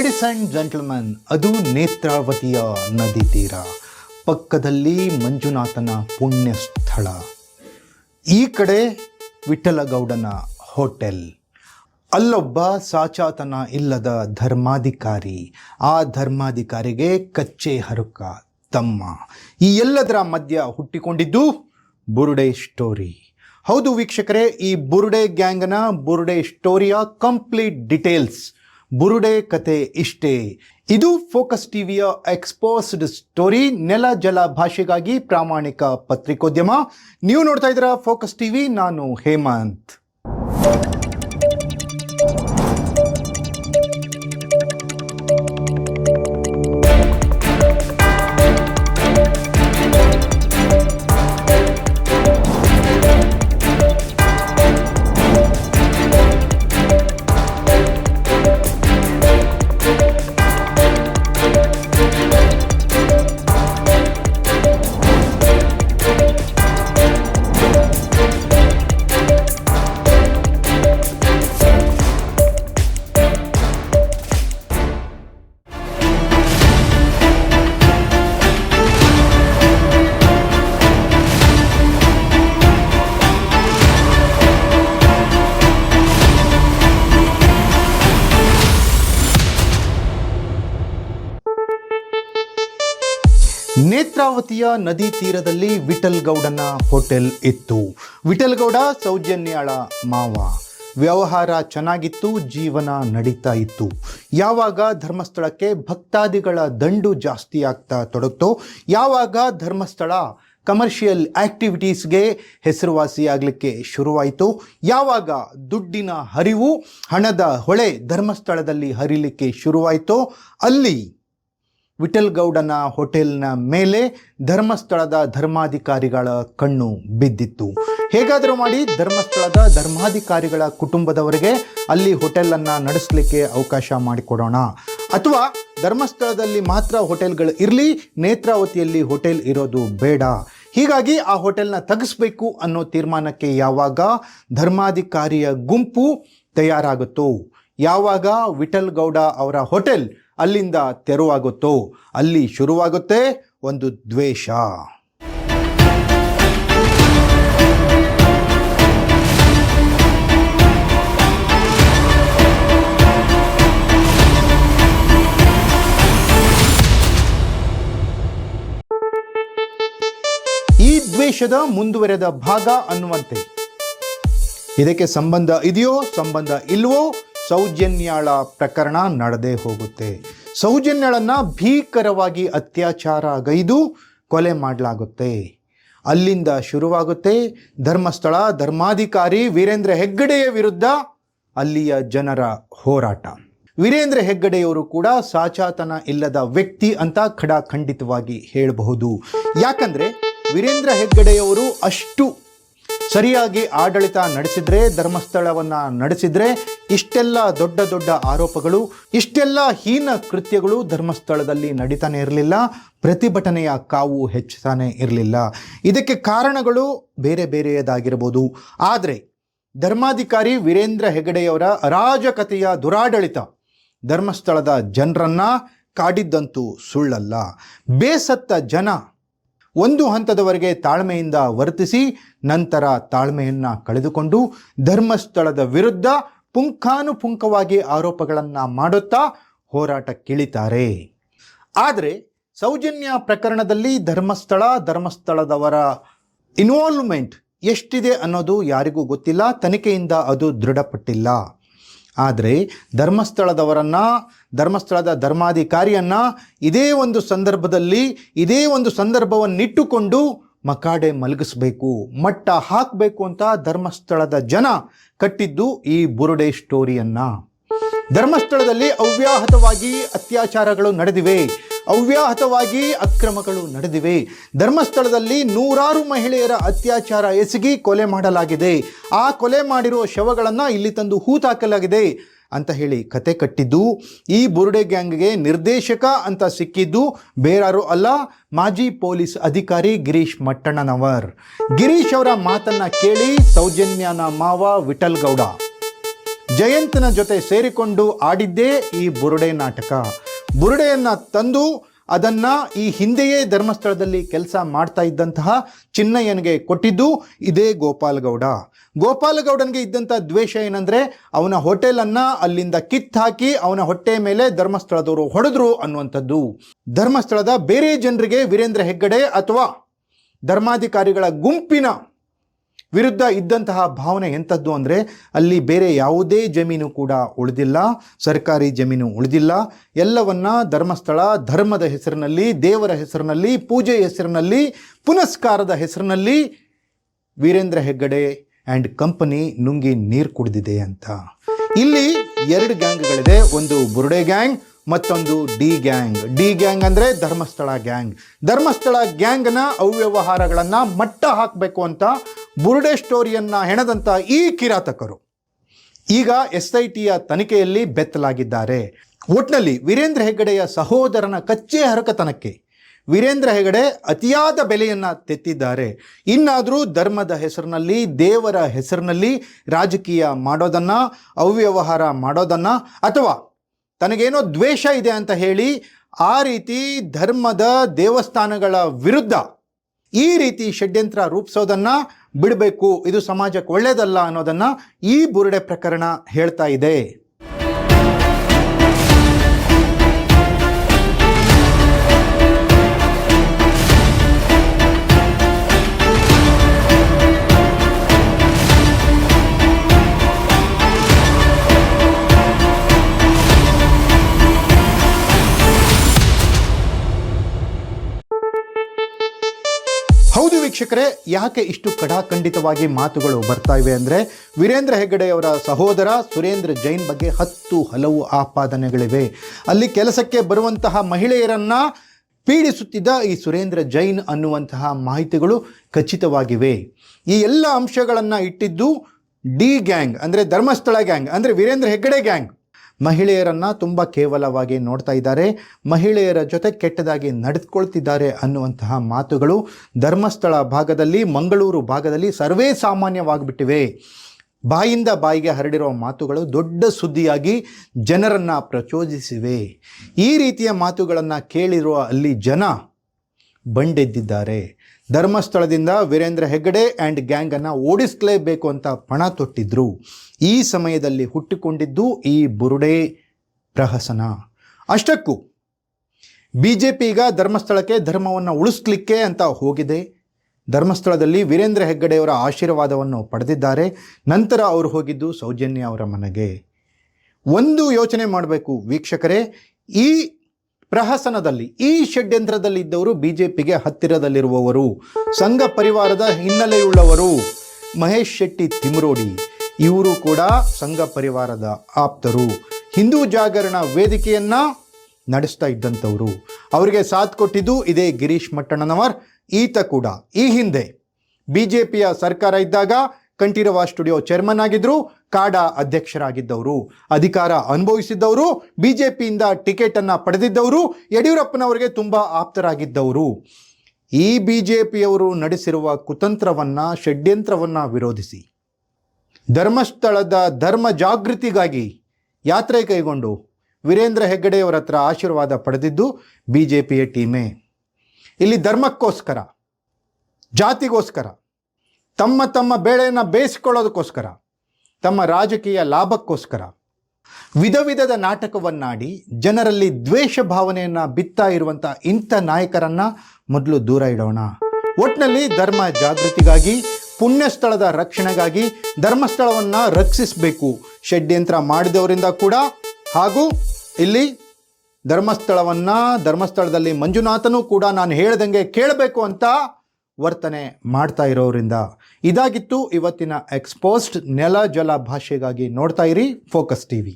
Ladies and gentleman ಅದು ನೇತ್ರಾವತಿಯ ನದಿ ತೀರ. ಪಕ್ಕದಲ್ಲಿ ಮಂಜುನಾಥನ ಪುಣ್ಯ ಸ್ಥಳ ಈ ಕಡೆ ವಿಠಲಗೌಡನ ಹೋಟೆಲ್. ಅಲ್ಲೊಬ್ಬ ಸಾಚಾತನ ಇಲ್ಲದ ಧರ್ಮಾಧಿಕಾರಿ. ಆ ಧರ್ಮಾಧಿಕಾರಿಗೆ ಕಚ್ಚೆ ಹರುಕ ತಮ್ಮ. ಈ ಎಲ್ಲದರ ಮಧ್ಯ ಹುಟ್ಟಿಕೊಂಡಿದ್ದು ಬುರುಡೆ ಸ್ಟೋರಿ. ಹೌದು ವೀಕ್ಷಕರೇ, ಈ ಬುರುಡೆ ಗ್ಯಾಂಗ್ನ ಬುರುಡೆ ಸ್ಟೋರಿಯ ಕಂಪ್ಲೀಟ್ ಡಿಟೇಲ್ಸ್ ಬುರುಡೆ ಕತೆ ಇಷ್ಟೇ. ಇದು ಫೋಕಸ್ ಟಿವಿಯ ಎಕ್ಸ್ಪೋಸ್ಡ್ ಸ್ಟೋರಿ, ನೆಲ ಜಲ ಭಾಷೆಗಾಗಿ ಪ್ರಾಮಾಣಿಕ ಪತ್ರಿಕೋದ್ಯಮ. ನೀವು ನೋಡ್ತಾ ಇದ್ದೀರಾ ಫೋಕಸ್ ಟಿವಿ, ನಾನು ಹೇಮಂತ್. ನೇತ್ರಾವತಿಯ ನದಿ ತೀರದಲ್ಲಿ ವಿಠಲ್ ಗೌಡನ ಹೋಟೆಲ್ ಇತ್ತು. ವಿಠಲ್ ಗೌಡ ಸೌಜನ್ಯಾಳ ಮಾವ. ವ್ಯವಹಾರ ಚೆನ್ನಾಗಿತ್ತು, ಜೀವನ ನಡೀತಾ ಇತ್ತು. ಯಾವಾಗ ಧರ್ಮಸ್ಥಳಕ್ಕೆ ಭಕ್ತಾದಿಗಳ ದಂಡು ಜಾಸ್ತಿ ಆಗ್ತಾ ತೊಡಗ್ತೋ, ಯಾವಾಗ ಧರ್ಮಸ್ಥಳ ಕಮರ್ಷಿಯಲ್ ಆ್ಯಕ್ಟಿವಿಟೀಸ್ಗೆ ಹೆಸರುವಾಸಿಯಾಗಲಿಕ್ಕೆ ಶುರುವಾಯಿತು, ಯಾವಾಗ ದುಡ್ಡಿನ ಹರಿವು ಹಣದ ಹೊಳೆ ಧರ್ಮಸ್ಥಳದಲ್ಲಿ ಹರಿಲಿಕ್ಕೆ ಶುರುವಾಯಿತೋ, ಅಲ್ಲಿ ವಿಠಲ್ ಗೌಡನ ಹೋಟೆಲ್ನ ಮೇಲೆ ಧರ್ಮಸ್ಥಳದ ಧರ್ಮಾಧಿಕಾರಿಗಳ ಕಣ್ಣು ಬಿದ್ದಿತ್ತು. ಹೇಗಾದರೂ ಮಾಡಿ ಧರ್ಮಸ್ಥಳದ ಧರ್ಮಾಧಿಕಾರಿಗಳ ಕುಟುಂಬದವರಿಗೆ ಅಲ್ಲಿ ಹೋಟೆಲನ್ನು ನಡೆಸಲಿಕ್ಕೆ ಅವಕಾಶ ಮಾಡಿಕೊಡೋಣ. ಅಥವಾ ಧರ್ಮಸ್ಥಳದಲ್ಲಿ ಮಾತ್ರ ಹೋಟೆಲ್ಗಳು ಇರಲಿ, ನೇತ್ರಾವತಿಯಲ್ಲಿ ಹೋಟೆಲ್ ಇರೋದು ಬೇಡ. ಹೀಗಾಗಿ ಆ ಹೋಟೆಲ್ನ ತೆಗೆಸ್ಬೇಕು ಅನ್ನೋ ತೀರ್ಮಾನಕ್ಕೆ ಯಾವಾಗ ಧರ್ಮಾಧಿಕಾರಿಯ ಗುಂಪು ತಯಾರಾಗುತ್ತೋ? ಯಾವಾಗ ವಿಠಲ್ಗೌಡ ಅವರ ಹೋಟೆಲ್ ಅಲ್ಲಿಂದ ತೆರವಾಗುತ್ತೋ, ಅಲ್ಲಿ ಶುರುವಾಗುತ್ತೆ ಒಂದು ದ್ವೇಷ. ಈ ದ್ವೇಷದ ಮುಂದುವರೆದ ಭಾಗ ಅನ್ನುವಂತೆ. ಇದಕ್ಕೆ ಸಂಬಂಧ ಇದೆಯೋ, ಸಂಬಂಧ ಇಲ್ವೋ ಸೌಜನ್ಯಾಳ ಪ್ರಕರಣ ನಡೆದೇ ಹೋಗುತ್ತೆ. ಸೌಜನ್ಯಾಳನ್ನು ಭೀಕರವಾಗಿ ಅತ್ಯಾಚಾರ ಗೈದು ಕೊಲೆ ಮಾಡಲಾಗುತ್ತೆ. ಅಲ್ಲಿಂದ ಶುರುವಾಗುತ್ತೆ. ಧರ್ಮಸ್ಥಳ ಧರ್ಮಾಧಿಕಾರಿ ವೀರೇಂದ್ರ ಹೆಗ್ಗಡೆಯ ವಿರುದ್ಧ ಅಲ್ಲಿಯ ಜನರ ಹೋರಾಟ. ವೀರೇಂದ್ರ ಹೆಗ್ಗಡೆಯವರು ಕೂಡ ಸಾಚಾತನ ಇಲ್ಲದ ವ್ಯಕ್ತಿ ಅಂತ ಖಡಾಖಂಡಿತವಾಗಿ ಹೇಳಬಹುದು. ಯಾಕಂದ್ರೆ ವೀರೇಂದ್ರ ಹೆಗ್ಗಡೆಯವರು ಅಷ್ಟು ಸರಿಯಾಗಿ ಆಡಳಿತ ನಡೆಸಿದ್ರೆ, ಧರ್ಮಸ್ಥಳವನ್ನ ನಡೆಸಿದ್ರೆ ಇಷ್ಟೆಲ್ಲ ದೊಡ್ಡ ದೊಡ್ಡ ಆರೋಪಗಳು, ಇಷ್ಟೆಲ್ಲ ಹೀನ ಕೃತ್ಯಗಳು ಧರ್ಮಸ್ಥಳದಲ್ಲಿ ನಡೀತಾನೆ ಇರಲಿಲ್ಲ, ಪ್ರತಿಭಟನೆಯ ಕಾವು ಹೆಚ್ಚುತ್ತಾನೆ ಇರಲಿಲ್ಲ. ಇದಕ್ಕೆ ಕಾರಣಗಳು ಬೇರೆ ಬೇರೆಯದಾಗಿರ್ಬೋದು. ಆದರೆ, ಧರ್ಮಾಧಿಕಾರಿ ವೀರೇಂದ್ರ ಹೆಗಡೆಯವರ ಅರಾಜಕತೆಯ ದುರಾಡಳಿತ ಧರ್ಮಸ್ಥಳದ ಜನರನ್ನ ಕಾಡಿದ್ದಂತೂ ಸುಳ್ಳಲ್ಲ. ಬೇಸತ್ತ ಜನ ಒಂದು ಹಂತದವರೆಗೆ ತಾಳ್ಮೆಯಿಂದ ವರ್ತಿಸಿ ನಂತರ ತಾಳ್ಮೆಯನ್ನು ಕಳೆದುಕೊಂಡು ಧರ್ಮಸ್ಥಳದ ವಿರುದ್ಧ ಪುಂಖಾನುಪುಂಖವಾಗಿ ಆರೋಪಗಳನ್ನು ಮಾಡುತ್ತಾ ಹೋರಾಟಕ್ಕಿಳಿತಾರೆ ಆದರೆ ಸೌಜನ್ಯ ಪ್ರಕರಣದಲ್ಲಿ ಧರ್ಮಸ್ಥಳ, ಧರ್ಮಸ್ಥಳದವರ ಇನ್ವಾಲ್ವ್ಮೆಂಟ್ ಎಷ್ಟಿದೆ ಅನ್ನೋದು ಯಾರಿಗೂ ಗೊತ್ತಿಲ್ಲ, ತನಿಖೆಯಿಂದ ಅದು ದೃಢಪಟ್ಟಿಲ್ಲ. ಆದರೆ ಧರ್ಮಸ್ಥಳದವರನ್ನು, ಧರ್ಮಸ್ಥಳದ ಧರ್ಮಾಧಿಕಾರಿಯನ್ನು ಇದೇ ಒಂದು ಸಂದರ್ಭದಲ್ಲಿ, ಇದೇ ಒಂದು ಸಂದರ್ಭವನ್ನಿಟ್ಟುಕೊಂಡು ಮಕಾಡೆ ಮಲಗಿಸ್ಬೇಕು, ಮಟ್ಟ ಹಾಕಬೇಕು ಅಂತ ಧರ್ಮಸ್ಥಳದ ಜನ ಕಟ್ಟಿದ್ದು ಈ ಬುರುಡೆ ಸ್ಟೋರಿಯನ್ನು. ಧರ್ಮಸ್ಥಳದಲ್ಲಿ ಅವ್ಯಾಹತವಾಗಿ ಅತ್ಯಾಚಾರಗಳು ನಡೆದಿವೆ. ಅವ್ಯಾಹತವಾಗಿ ಅಕ್ರಮಗಳು ನಡೆದಿವೆ. ಧರ್ಮಸ್ಥಳದಲ್ಲಿ ನೂರಾರು ಮಹಿಳೆಯರ ಅತ್ಯಾಚಾರ ಎಸಗಿ ಕೊಲೆ ಮಾಡಲಾಗಿದೆ. ಆ ಕೊಲೆ ಮಾಡಿರುವ ಶವಗಳನ್ನು ಇಲ್ಲಿ ತಂದು ಹೂತಾಕಲಾಗಿದೆ ಅಂತ ಹೇಳಿ ಕತೆ ಕಟ್ಟಿದ್ದು, ಈ ಬುರುಡೆ ಗ್ಯಾಂಗ್ಗೆ ನಿರ್ದೇಶಕ ಅಂತ ಸಿಕ್ಕಿದ್ದು ಬೇರಾರು ಅಲ್ಲ, ಮಾಜಿ ಪೊಲೀಸ್ ಅಧಿಕಾರಿ ಗಿರೀಶ್ ಮಟ್ಟಣ್ಣನವರ್. ಗಿರೀಶ್ ಅವರ ಮಾತನ್ನ ಕೇಳಿ ಸೌಜನ್ಯನ ಮಾವ ವಿಠಲ್ ಗೌಡ ಜಯಂತನ ಜೊತೆ ಸೇರಿಕೊಂಡು ಆಡಿದ್ದೇ ಈ ಬುರುಡೆ ನಾಟಕ. ಬುರುಡೆಯನ್ನ ತಂದು ಅದನ್ನ ಈ ಹಿಂದೆಯೇ ಧರ್ಮಸ್ಥಳದಲ್ಲಿ ಕೆಲಸ ಮಾಡ್ತಾ ಇದ್ದಂತಹ ಚಿನ್ನಯ್ಯನಿಗೆ ಕೊಟ್ಟಿದ್ದು ಇದೇ ಗೋಪಾಲಗೌಡ. ಗೋಪಾಲಗೌಡನಿಗೆ ಇದ್ದಂಥ ದ್ವೇಷ ಏನಂದ್ರೆ ಅವನ ಹೋಟೆಲನ್ನು ಅಲ್ಲಿಂದ ಕಿತ್ತಾಕಿ ಅವನ ಹೊಟ್ಟೆ ಮೇಲೆ ಧರ್ಮಸ್ಥಳದವರು ಹೊಡೆದ್ರು ಅನ್ನುವಂಥದ್ದು. ಧರ್ಮಸ್ಥಳದ ಬೇರೆ ಜನರಿಗೆ ವೀರೇಂದ್ರ ಹೆಗ್ಗಡೆ ಅಥವಾ ಧರ್ಮಾಧಿಕಾರಿಗಳ ಗುಂಪಿನ ವಿರುದ್ಧ ಇದ್ದಂತಹ ಭಾವನೆ ಎಂಥದ್ದು ಅಂದರೆ ಅಲ್ಲಿ ಬೇರೆ ಯಾವುದೇ ಜಮೀನು ಕೂಡ ಉಳಿದಿಲ್ಲ, ಸರ್ಕಾರಿ ಜಮೀನು ಉಳಿದಿಲ್ಲ. ಎಲ್ಲವನ್ನ ಧರ್ಮಸ್ಥಳ, ಧರ್ಮದ ಹೆಸರಿನಲ್ಲಿ, ದೇವರ ಹೆಸರಿನಲ್ಲಿ, ಪೂಜೆ ಹೆಸರಿನಲ್ಲಿ, ಪುನಸ್ಕಾರದ ಹೆಸರಿನಲ್ಲಿ ವೀರೇಂದ್ರ ಹೆಗ್ಗಡೆ ಆ್ಯಂಡ್ ಕಂಪನಿ ನುಂಗಿ ನೀರು ಕುಡಿದಿದೆ ಅಂತ. ಇಲ್ಲಿ ಎರಡು ಗ್ಯಾಂಗ್ಗಳಿದೆ, ಒಂದು ಬುರುಡೆ ಗ್ಯಾಂಗ್, ಮತ್ತೊಂದು ಡಿ ಗ್ಯಾಂಗ್. ಡಿ ಗ್ಯಾಂಗ್ ಅಂದರೆ ಧರ್ಮಸ್ಥಳ ಗ್ಯಾಂಗ್. ಧರ್ಮಸ್ಥಳ ಗ್ಯಾಂಗ್ನ ಅವ್ಯವಹಾರಗಳನ್ನು ಮಟ್ಟ ಹಾಕಬೇಕು ಅಂತ ಬುರುಡೆ ಸ್ಟೋರಿಯನ್ನು ಹೆಣದಂಥ ಈ ಕಿರಾತಕರು. ಈಗ ಎಸ್ ಐ ಟಿಯ ತನಿಖೆಯಲ್ಲಿ ಬೆತ್ತಲಾಗಿದ್ದಾರೆ. ಒಟ್ನಲ್ಲಿ ವೀರೇಂದ್ರ ಹೆಗ್ಗಡೆಯ ಸಹೋದರನ ಕಚ್ಚೆ ಹರಕತನಕ್ಕೆ ವೀರೇಂದ್ರ ಹೆಗಡೆ ಅತಿಯಾದ ಬೆಲೆಯನ್ನು ತೆತ್ತಿದ್ದಾರೆ. ಇನ್ನಾದರೂ ಧರ್ಮದ ಹೆಸರಿನಲ್ಲಿ, ದೇವರ ಹೆಸರಿನಲ್ಲಿ ರಾಜಕೀಯ ಮಾಡೋದನ್ನು, ಅವ್ಯವಹಾರ ಮಾಡೋದನ್ನು ಅಥವಾ ತನಗೇನೋ ದ್ವೇಷ ಇದೆ ಅಂತ ಹೇಳಿ ಆ ರೀತಿ ಧರ್ಮದ ದೇವಸ್ಥಾನಗಳ ವಿರುದ್ಧ ಈ ರೀತಿ ಷಡ್ಯಂತ್ರ ರೂಪಿಸೋದನ್ನ ಬಿಡಬೇಕು ಇದು ಸಮಾಜಕ್ಕೆ ಒಳ್ಳೆಯದಲ್ಲ ಅನ್ನೋದನ್ನು ಈ ಬುರುಡೆ ಪ್ರಕರಣ ಹೇಳ್ತಾ ಇದೆ. ವೀಕ್ಷಕರೇ, ಯಾಕೆ ಇಷ್ಟು ಕಡಾಖಂಡಿತವಾಗಿ ಮಾತುಗಳು ಬರ್ತಾ ಇವೆ ಅಂದರೆ, ವೀರೇಂದ್ರ ಹೆಗ್ಗಡೆಯವರ ಸಹೋದರ ಸುರೇಂದ್ರ ಜೈನ್ ಬಗ್ಗೆ ಹತ್ತು ಹಲವು ಆಪಾದನೆಗಳಿವೆ. ಅಲ್ಲಿ ಕೆಲಸಕ್ಕೆ ಬರುವಂತಹ ಮಹಿಳೆಯರನ್ನು ಪೀಡಿಸುತ್ತಿದ್ದ ಈ ಸುರೇಂದ್ರ ಜೈನ್ ಅನ್ನುವಂತಹ ಮಾಹಿತಿಗಳು ಖಚಿತವಾಗಿವೆ. ಈ ಎಲ್ಲ ಅಂಶಗಳನ್ನು ಇಟ್ಟಿದ್ದು ಡಿ ಗ್ಯಾಂಗ್, ಅಂದರೆ ಧರ್ಮಸ್ಥಳ ಗ್ಯಾಂಗ್, ಅಂದರೆ ವೀರೇಂದ್ರ ಹೆಗ್ಗಡೆ ಗ್ಯಾಂಗ್. ಮಹಿಳೆಯರನ್ನು ತುಂಬ ಕೇವಲವಾಗಿ ನೋಡ್ತಾ ಇದ್ದಾರೆ. ಮಹಿಳೆಯರ ಜೊತೆ ಕೆಟ್ಟದಾಗಿ ನಡೆದುಕೊಳ್ತಿದ್ದಾರೆ ಅನ್ನುವಂತಹ ಮಾತುಗಳು ಧರ್ಮಸ್ಥಳ ಭಾಗದಲ್ಲಿ, ಮಂಗಳೂರು ಭಾಗದಲ್ಲಿ ಸರ್ವೇ ಸಾಮಾನ್ಯವಾಗಿಬಿಟ್ಟಿವೆ. ಬಾಯಿಂದ ಬಾಯಿಗೆ ಹರಡಿರುವ ಮಾತುಗಳು ದೊಡ್ಡ ಸುದ್ದಿಯಾಗಿ ಜನರನ್ನು ಪ್ರಚೋದಿಸಿವೆ. ಈ ರೀತಿಯ ಮಾತುಗಳನ್ನು ಕೇಳಿರುವ ಅಲ್ಲಿ ಜನ ಬಂಡೆದ್ದಿದ್ದಾರೆ. ಧರ್ಮಸ್ಥಳದಿಂದ ವೀರೇಂದ್ರ ಹೆಗ್ಗಡೆ ಆ್ಯಂಡ್ ಗ್ಯಾಂಗನ್ನು ಓಡಿಸಲೇಬೇಕು ಅಂತ ಪಣ ತೊಟ್ಟಿದ್ರು. ಈ ಸಮಯದಲ್ಲಿ ಹುಟ್ಟಿಕೊಂಡಿದ್ದು ಈ ಬುರುಡೆ ಪ್ರಹಸನ. ಅಷ್ಟಕ್ಕೂ ಬಿ ಜೆ ಪಿ ಈಗ ಧರ್ಮಸ್ಥಳಕ್ಕೆ ಧರ್ಮವನ್ನು ಉಳಿಸ್ಲಿಕ್ಕೆ ಅಂತ ಹೋಗಿದೆ. ಧರ್ಮಸ್ಥಳದಲ್ಲಿ ವೀರೇಂದ್ರ ಹೆಗ್ಗಡೆಯವರ ಆಶೀರ್ವಾದವನ್ನು ಪಡೆದಿದ್ದಾರೆ. ನಂತರ ಅವರು ಹೋಗಿದ್ದು ಸೌಜನ್ಯ ಅವರ ಮನೆಗೆ. ಒಂದು ಯೋಚನೆ ಮಾಡಬೇಕು ವೀಕ್ಷಕರೇ. ಈ ಪ್ರಹಸನದಲ್ಲಿ, ಈ ಷಡ್ಯಂತ್ರದಲ್ಲಿದ್ದವರು ಬಿ ಜೆ ಹತ್ತಿರದಲ್ಲಿರುವವರು, ಸಂಘ ಪರಿವಾರದ ಹಿನ್ನೆಲೆಯುಳ್ಳವರು. ಮಹೇಶ್ ಶೆಟ್ಟಿ ತಿಮ್ರೋಡಿ, ಇವರು ಕೂಡ ಸಂಘ ಪರಿವಾರದ ಆಪ್ತರು. ಹಿಂದೂ ಜಾಗರಣ ವೇದಿಕೆಯನ್ನ ನಡೆಸ್ತಾ ಇದ್ದಂಥವರು. ಅವರಿಗೆ ಸಾಥ್ ಕೊಟ್ಟಿದ್ದು ಇದೇ ಗಿರೀಶ್ ಮಟ್ಟಣ್ಣನವರ್, ಈತ ಕೂಡ. ಈ ಹಿಂದೆ ಬಿ ಜೆ ಪಿಯ ಸರ್ಕಾರ ಇದ್ದಾಗ ಕಂಠೀರವ ಸ್ಟುಡಿಯೋ ಚೇರ್ಮನ್ ಆಗಿದ್ರು ಕಾಡಾ ಅಧ್ಯಕ್ಷರಾಗಿದ್ದವರು, ಅಧಿಕಾರ ಅನುಭವಿಸಿದ್ದವರು ಬಿ ಜೆ ಪಿಯಿಂದ ಟಿಕೆಟನ್ನು ಪಡೆದಿದ್ದವರು, ಯಡಿಯೂರಪ್ಪನವರಿಗೆ ತುಂಬ ಆಪ್ತರಾಗಿದ್ದವರು. ಈ ಬಿ ಜೆ ಪಿಯವರು ನಡೆಸಿರುವ ಕುತಂತ್ರವನ್ನು, ಷಡ್ಯಂತ್ರವನ್ನು ವಿರೋಧಿಸಿ, ಧರ್ಮಸ್ಥಳದ ಧರ್ಮ ಜಾಗೃತಿಗಾಗಿ ಯಾತ್ರೆ ಕೈಗೊಂಡು ವೀರೇಂದ್ರ ಹೆಗ್ಗಡೆಯವರ ಹತ್ರ ಆಶೀರ್ವಾದ ಪಡೆದಿದ್ದು ಬಿ ಜೆ ಪಿಯ ಟೀಮೇ. ಇಲ್ಲಿ ಧರ್ಮಕ್ಕೋಸ್ಕರ, ಜಾತಿಗೋಸ್ಕರ, ತಮ್ಮ ತಮ್ಮ ಬೇಳೆಯನ್ನು ಬೇಯಿಸ್ಕೊಳ್ಳೋದಕ್ಕೋಸ್ಕರ ತಮ್ಮ ರಾಜಕೀಯ ಲಾಭಕ್ಕೋಸ್ಕರ ವಿಧ ವಿಧದ ನಾಟಕವನ್ನಾಡಿ ಜನರಲ್ಲಿ ದ್ವೇಷ ಭಾವನೆಯನ್ನು ಬಿತ್ತಾ ಇರುವಂಥ ಇಂಥ ನಾಯಕರನ್ನ ಮೊದಲು ದೂರ ಇಡೋಣ. ಒಟ್ಟಿನಲ್ಲಿ ಧರ್ಮ ಜಾಗೃತಿಗಾಗಿ, ಪುಣ್ಯಸ್ಥಳದ ರಕ್ಷಣೆಗಾಗಿ ಧರ್ಮಸ್ಥಳವನ್ನು ರಕ್ಷಿಸಬೇಕು. ಷಡ್ಯಂತ್ರ ಮಾಡಿದವರಿಂದ ಕೂಡ. ಹಾಗೂ ಇಲ್ಲಿ ಧರ್ಮಸ್ಥಳವನ್ನು, ಧರ್ಮಸ್ಥಳದಲ್ಲಿ ಮಂಜುನಾಥನೂ ಕೂಡ ನಾನು ಹೇಳ್ದಂಗೆ ಕೇಳಬೇಕು ಅಂತ ವರ್ತನೆ ಮಾಡ್ತಾ ಇರೋರಿಂದ. ಇದಾಗಿತ್ತು ಇವತ್ತಿನ ಎಕ್ಸ್ಪೋಸ್ಟ್ ನೆಲ ಜಲ ಭಾಷೆಗಾಗಿ ನೋಡ್ತಾ ಇರಿ ಫೋಕಸ್ ಟಿವಿ